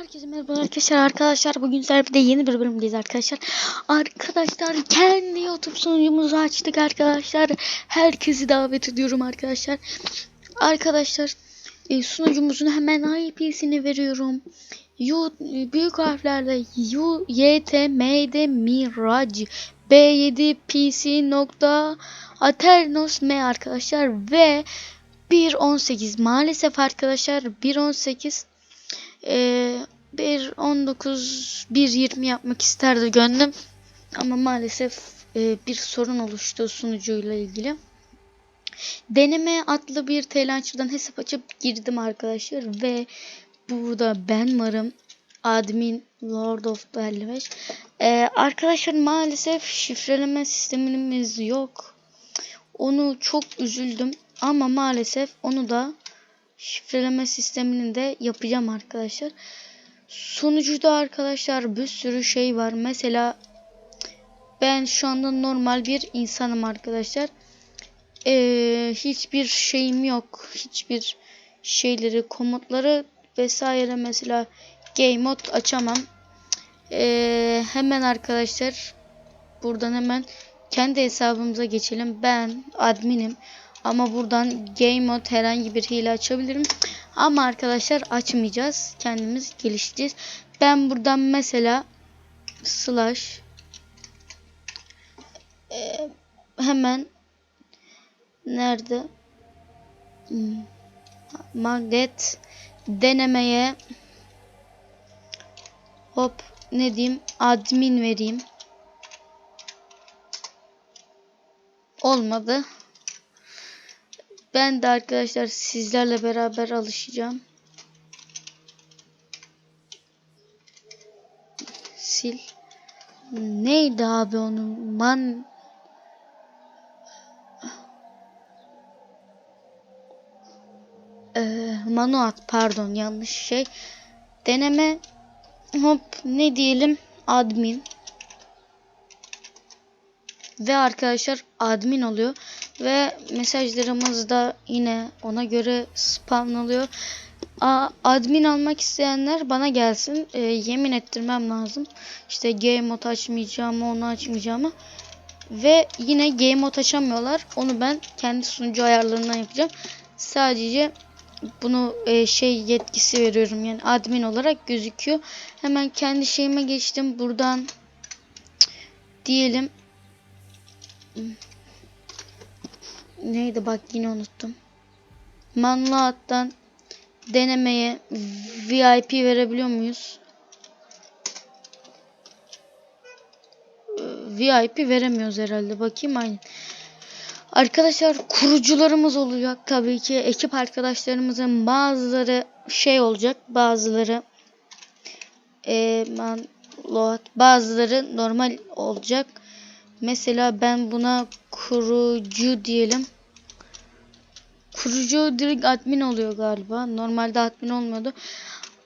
Herkese merhaba arkadaşlar. Arkadaşlar bugün sizlerle yeni bir bölümdeyiz arkadaşlar. Arkadaşlar kendi YouTube sunucumuzu açtık arkadaşlar. Herkesi davet ediyorum arkadaşlar. Arkadaşlar e, sunucumuzun hemen IP'sini veriyorum. U, büyük harflerle U, Y, T, M, D, Miraj, B7, PC, nokta, Aternos, M arkadaşlar ve 1.18 maalesef arkadaşlar 1.18 ee, 1.19 1.20 yapmak isterdi gönlüm ama maalesef e, bir sorun oluştu sunucuyla ilgili. Deneme adlı bir Taylandçıdan hesap açıp girdim arkadaşlar ve burada ben varım. Admin Lord of 55. Ee, arkadaşlar maalesef şifreleme sistemimiz yok. Onu çok üzüldüm ama maalesef onu da şifreleme sistemini de yapacağım arkadaşlar. Sonucuda arkadaşlar bir sürü şey var. Mesela ben şu anda normal bir insanım arkadaşlar. Ee, hiçbir şeyim yok. Hiçbir şeyleri, komutları vesaire mesela game mod açamam. Ee, hemen arkadaşlar buradan hemen kendi hesabımıza geçelim. Ben adminim. Ama buradan game mode herhangi bir hile açabilirim. Ama arkadaşlar açmayacağız. Kendimiz geliştireceğiz. Ben buradan mesela slash e, hemen nerede hmm, magnet denemeye hop ne diyeyim admin vereyim. Olmadı. Ben de arkadaşlar sizlerle beraber alışacağım. Sil. Neydi abi onun? Man ee, Manuat pardon yanlış şey. Deneme hop ne diyelim admin ve arkadaşlar admin oluyor ve mesajlarımız da yine ona göre spamlanıyor. admin almak isteyenler bana gelsin. E, yemin ettirmem lazım. İşte game mod açmayacağımı, onu açmayacağımı. Ve yine game mod açamıyorlar. Onu ben kendi sunucu ayarlarından yapacağım. Sadece bunu e, şey yetkisi veriyorum. Yani admin olarak gözüküyor. Hemen kendi şeyime geçtim. Buradan diyelim neydi bak yine unuttum. Manluat'tan denemeye VIP verebiliyor muyuz? VIP veremiyoruz herhalde. Bakayım aynı. Arkadaşlar kurucularımız olacak tabii ki. Ekip arkadaşlarımızın bazıları şey olacak. Bazıları e, manluat, bazıları normal olacak. Mesela ben buna kurucu diyelim. Kurucu direkt admin oluyor galiba. Normalde admin olmuyordu.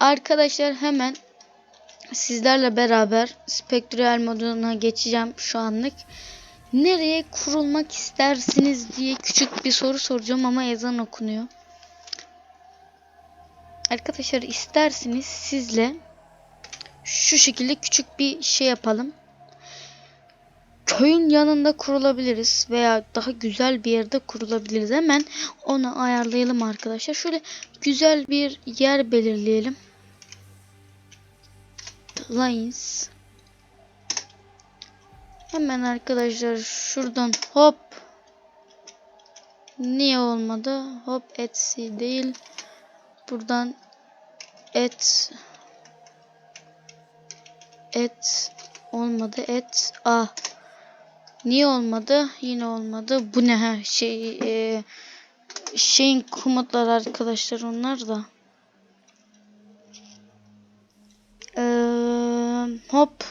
Arkadaşlar hemen sizlerle beraber spektral moduna geçeceğim şu anlık. Nereye kurulmak istersiniz diye küçük bir soru soracağım ama ezan okunuyor. Arkadaşlar isterseniz sizle şu şekilde küçük bir şey yapalım köyün yanında kurulabiliriz veya daha güzel bir yerde kurulabiliriz. Hemen onu ayarlayalım arkadaşlar. Şöyle güzel bir yer belirleyelim. Lines. Hemen arkadaşlar şuradan hop. Niye olmadı? Hop Etsy değil. Buradan et et olmadı et ah Niye olmadı? Yine olmadı. Bu ne ha? Şey e, şeyin komutları arkadaşlar onlar da. Ee, hop.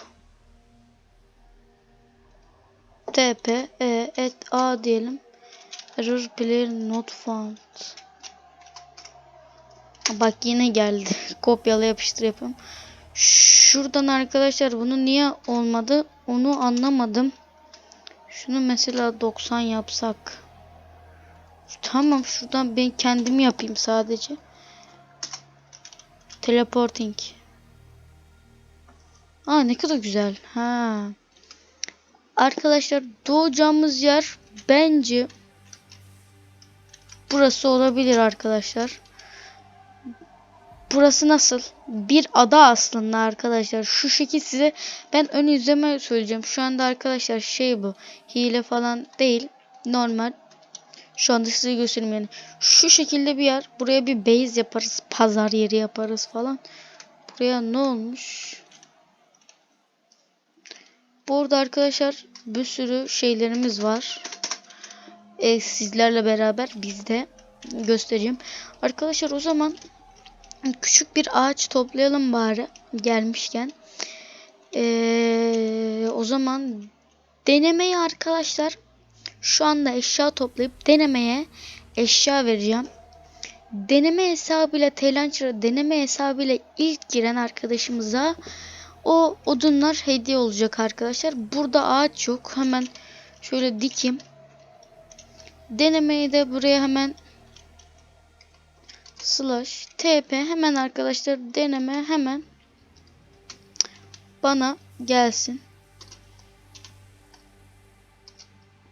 TP e, et A diyelim. Error player not found. Bak yine geldi. Kopyala yapıştır yapıyorum. Şuradan arkadaşlar bunu niye olmadı onu anlamadım. Şunu mesela 90 yapsak. Tamam şuradan ben kendim yapayım sadece. Teleporting. Aa ne kadar güzel. Ha. Arkadaşlar doğacağımız yer bence burası olabilir arkadaşlar. Burası nasıl? Bir ada aslında arkadaşlar. Şu şekil size ben ön izleme söyleyeceğim. Şu anda arkadaşlar şey bu. Hile falan değil. Normal. Şu anda size göstereyim yani. Şu şekilde bir yer. Buraya bir base yaparız. Pazar yeri yaparız falan. Buraya ne olmuş? Burada arkadaşlar bir sürü şeylerimiz var. E, sizlerle beraber biz de göstereyim. Arkadaşlar o zaman küçük bir ağaç toplayalım bari gelmişken. Ee, o zaman denemeyi arkadaşlar şu anda eşya toplayıp denemeye eşya vereceğim. Deneme hesabıyla Telancher'a deneme hesabıyla ilk giren arkadaşımıza o odunlar hediye olacak arkadaşlar. Burada ağaç yok. Hemen şöyle dikeyim. Denemeyi de buraya hemen slash tp hemen arkadaşlar deneme hemen bana gelsin.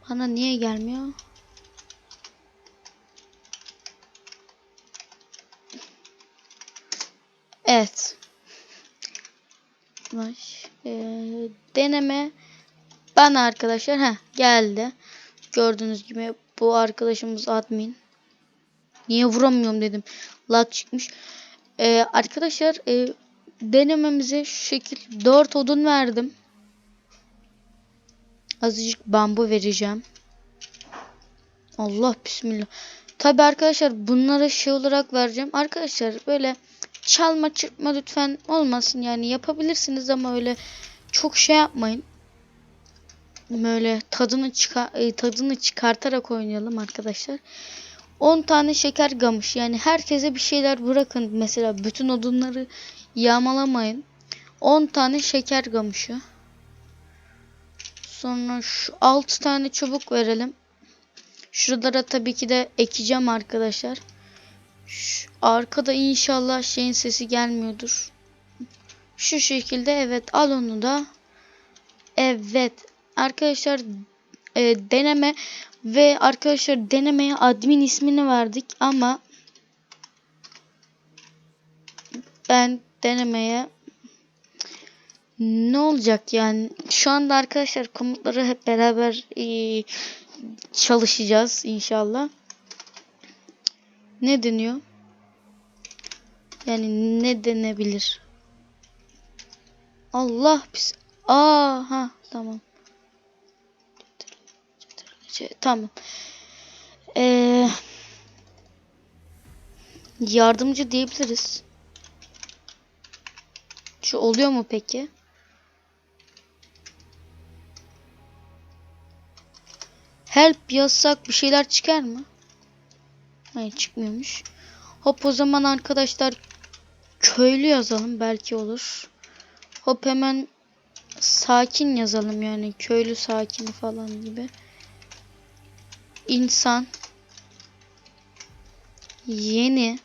Bana niye gelmiyor? Evet. Slash, e, deneme bana arkadaşlar ha geldi. Gördüğünüz gibi bu arkadaşımız admin. Niye vuramıyorum dedim. Lag çıkmış. Ee, arkadaşlar e, denememize şu şekil 4 odun verdim. Azıcık bambu vereceğim. Allah bismillah. Tabi arkadaşlar bunları şey olarak vereceğim. Arkadaşlar böyle çalma çırpma lütfen olmasın. Yani yapabilirsiniz ama öyle çok şey yapmayın. Böyle tadını çıkar tadını çıkartarak oynayalım arkadaşlar. 10 tane şeker gamış. Yani herkese bir şeyler bırakın. Mesela bütün odunları yağmalamayın. 10 tane şeker gamışı. Sonra şu 6 tane çubuk verelim. Şuralara tabii ki de ekeceğim arkadaşlar. Şu arkada inşallah şeyin sesi gelmiyordur. Şu şekilde evet al onu da. Evet arkadaşlar e, deneme ve arkadaşlar denemeye admin ismini verdik ama ben denemeye ne olacak yani şu anda arkadaşlar komutları hep beraber e, çalışacağız inşallah. Ne deniyor? Yani ne denebilir? Allah biz. Aa ha tamam. Tamam. Ee, yardımcı diyebiliriz. Şu oluyor mu peki? Help yazsak bir şeyler çıkar mı? Hayır çıkmıyormuş. Hop o zaman arkadaşlar köylü yazalım belki olur. Hop hemen sakin yazalım yani köylü sakin falan gibi. İnsan yeni.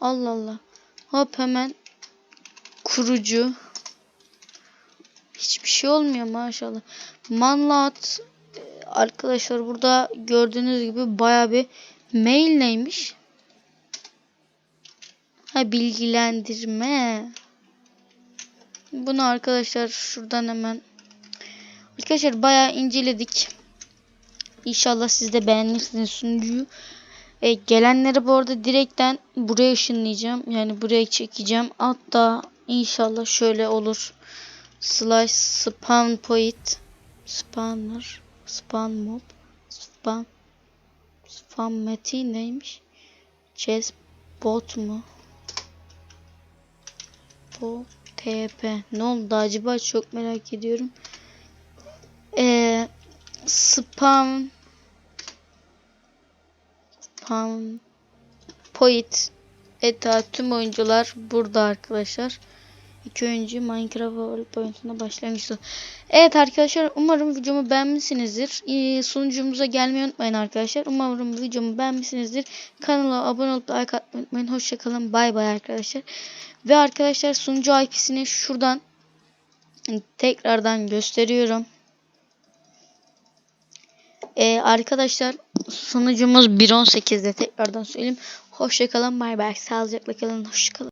Allah Allah. Hop hemen kurucu. Hiçbir şey olmuyor maşallah. Manlat arkadaşlar burada gördüğünüz gibi baya bir mail neymiş? Ha bilgilendirme. Bunu arkadaşlar şuradan hemen. Arkadaşlar baya inceledik İnşallah siz de beğenirsiniz sunucuyu. E, gelenleri bu arada direkten buraya ışınlayacağım. Yani buraya çekeceğim. Hatta inşallah şöyle olur. Slash spawn point spawner spawn mob spawn spawn metin neymiş? Chess bot mu? Bu TP. Ne oldu acaba çok merak ediyorum. Spam spam point eta tüm oyuncular burada arkadaşlar. İki oyuncu Minecraft World oyununa başlangıçta. Evet arkadaşlar umarım videomu beğenmişsinizdir. Ee, sunucumuza gelmeyi unutmayın arkadaşlar. Umarım videomu beğenmişsinizdir. Kanala abone olup like atmayı unutmayın. Hoşçakalın. Bay bay arkadaşlar. Ve arkadaşlar sunucu IP'sini şuradan tekrardan gösteriyorum. Ee, arkadaşlar sunucumuz 1.18'de tekrardan söyleyeyim. Hoşçakalın. Bay bay. Sağlıcakla kalın. Hoşçakalın.